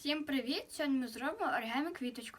Всім привіт! Сьогодні ми зробимо оригамі квіточку.